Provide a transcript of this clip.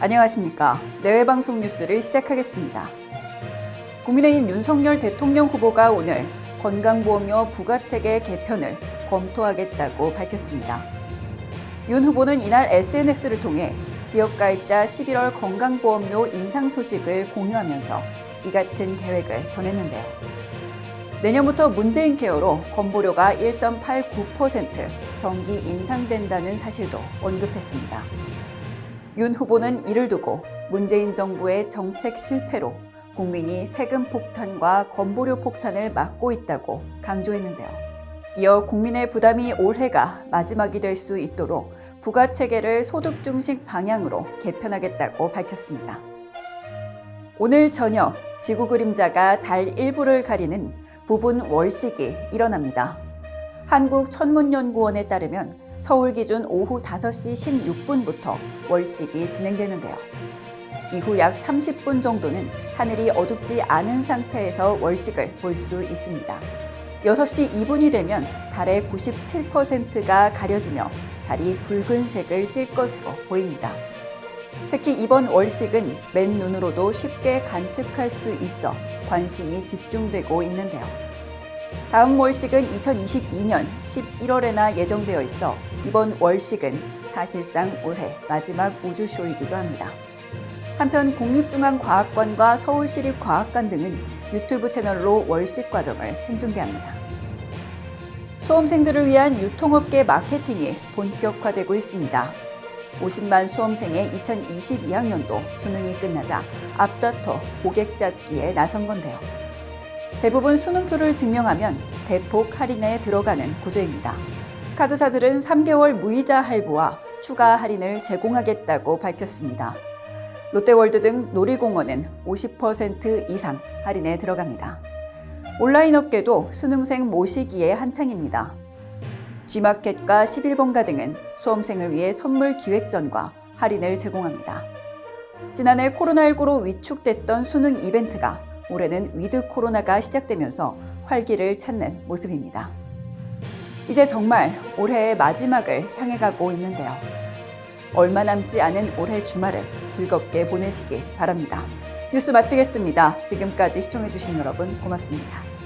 안녕하십니까. 내외방송 뉴스를 시작하겠습니다. 국민의힘 윤석열 대통령 후보가 오늘 건강보험료 부과체계 개편을 검토하겠다고 밝혔습니다. 윤 후보는 이날 SNS를 통해 지역가입자 11월 건강보험료 인상 소식을 공유하면서 이 같은 계획을 전했는데요. 내년부터 문재인 케어로 건보료가 1.89% 정기 인상된다는 사실도 언급했습니다. 윤 후보는 이를 두고 문재인 정부의 정책 실패로 국민이 세금 폭탄과 건보료 폭탄을 맞고 있다고 강조했는데요. 이어 국민의 부담이 올해가 마지막이 될 수 있도록 부가 체계를 소득 중식 방향으로 개편하겠다고 밝혔습니다. 오늘 저녁 지구 그림자가 달 일부를 가리는 부분 월식이 일어납니다. 한국천문연구원에 따르면 서울 기준 오후 5시 16분부터 월식이 진행되는데요. 이후 약 30분 정도는 하늘이 어둡지 않은 상태에서 월식을 볼 수 있습니다. 6시 2분이 되면 달의 97%가 가려지며 달이 붉은색을 띨 것으로 보입니다. 특히 이번 월식은 맨눈으로도 쉽게 관측할 수 있어 관심이 집중되고 있는데요. 다음 월식은 2022년 11월에나 예정되어 있어 이번 월식은 사실상 올해 마지막 우주쇼이기도 합니다. 한편 국립중앙과학관과 서울시립과학관 등은 유튜브 채널로 월식 과정을 생중계합니다. 수험생들을 위한 유통업계 마케팅이 본격화되고 있습니다. 50만 수험생의 2022학년도 수능이 끝나자 앞다퉈 고객 잡기에 나선 건데요. 대부분 수능표를 증명하면 대폭 할인에 들어가는 구조입니다. 카드사들은 3개월 무이자 할부와 추가 할인을 제공하겠다고 밝혔습니다. 롯데월드 등 놀이공원은 50% 이상 할인에 들어갑니다. 온라인 업계도 수능생 모시기에 한창입니다. G마켓과 11번가 등은 수험생을 위해 선물 기획전과 할인을 제공합니다. 지난해 코로나19로 위축됐던 수능 이벤트가 올해는 위드 코로나가 시작되면서 활기를 찾는 모습입니다. 이제 정말 올해의 마지막을 향해 가고 있는데요. 얼마 남지 않은 올해 주말을 즐겁게 보내시기 바랍니다. 뉴스 마치겠습니다. 지금까지 시청해주신 여러분 고맙습니다.